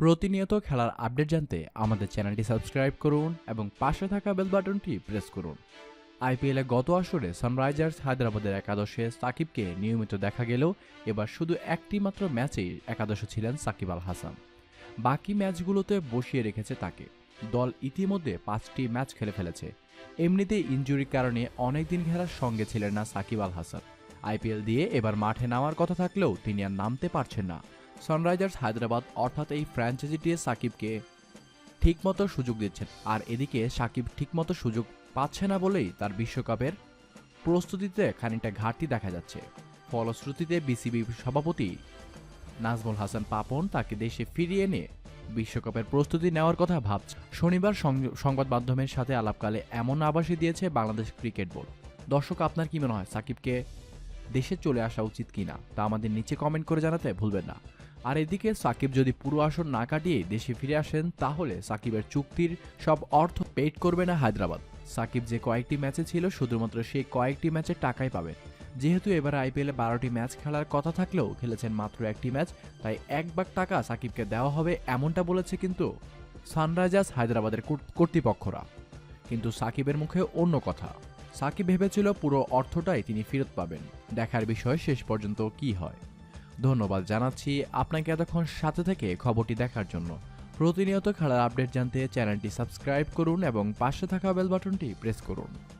প্রতিনিয়ত খেলার আপডেট জানতে আমাদের চ্যানেলটি সাবস্ক্রাইব করুন এবং পাশে থাকা বেল বাটনটি প্রেস করুন। আইপিএলে গত আসরে সানরাইজার্স হায়দ্রাবাদের একাদশে সাকিবকে নিয়মিত দেখা গেলেও এবার শুধু একটি মাত্র ম্যাচেই একাদশে ছিলেন সাকিব আল হাসান। বাকি ম্যাচগুলোতে বসিয়ে রেখেছে তাকে। দল ইতিমধ্যে পাঁচটি ম্যাচ খেলে ফেলেছে। এমনিতেই ইনজুরির কারণে অনেকদিন খেলার সঙ্গে ছিলেন না সাকিব আল হাসান। আইপিএল দিয়ে এবার মাঠে নামার কথা থাকলেও তিনি আর নামতে পারছেন না। সানরাইজার্স হায়দ্রাবাদ অর্থাৎ এই ফ্র্যাঞ্চাইজিটি সাকিবকে ঠিকমতো সুযোগ দিচ্ছেন। আর এদিকে সাকিব ঠিকমতো সুযোগ পাচ্ছে না বলেই তার বিশ্বকাপের প্রস্তুতিতে খানিকটা ঘাটতি দেখা যাচ্ছে। ফলশ্রুতিতে বিসিবি সভাপতি নাজমুল হাসান পাপন তাকে দেশে ফিরিয়ে এনে বিশ্বকাপের প্রস্তুতি নেওয়ার কথা ভাবছে শনিবার সংবাদ মাধ্যমের সাথে আলাপকালে এমন আভাসই দিয়েছে বাংলাদেশ ক্রিকেট বোর্ড। দর্শক, আপনার কি মনে হয়, সাকিবকে দেশে চলে আসা উচিত কিনা? তা আমাদের নিচে কমেন্ট করে জানাতে ভুলবেন না। আর এদিকে সাকিব যদি পুরো আসর না কাটিয়ে দেশে ফিরে আসেন, তাহলে সাকিবের চুক্তির সব অর্থ পেড করবে না হায়দ্রাবাদ। সাকিব যে কয়েকটি ম্যাচে ছিল, শুধুমাত্র সেই কয়েকটি ম্যাচে টাকাই পাবে। যেহেতু এবার আইপিএলে বারোটি ম্যাচ খেলার কথা থাকলেও খেলেছেন মাত্র একটি ম্যাচ, তাই এক ভাগ টাকা সাকিবকে দেওয়া হবে এমনটা বলেছে কিন্তু সানরাইজার্স হায়দ্রাবাদের কর্তৃপক্ষরা। কিন্তু সাকিবের মুখে অন্য কথা। সাকিব ভেবেছিল পুরো অর্থটাই তিনি ফেরত পাবেন। দেখার বিষয় শেষ পর্যন্ত কি হয়। ধন্যবাদ জানাচ্ছি আপনাকে এতক্ষণ সাথে থেকে খবরটি দেখার জন্য। প্রতিনিয়ত খেলার আপডেট জানতে চ্যানেলটি সাবস্ক্রাইব করুন এবং পাশে থাকা বেল বাটনটি প্রেস করুন।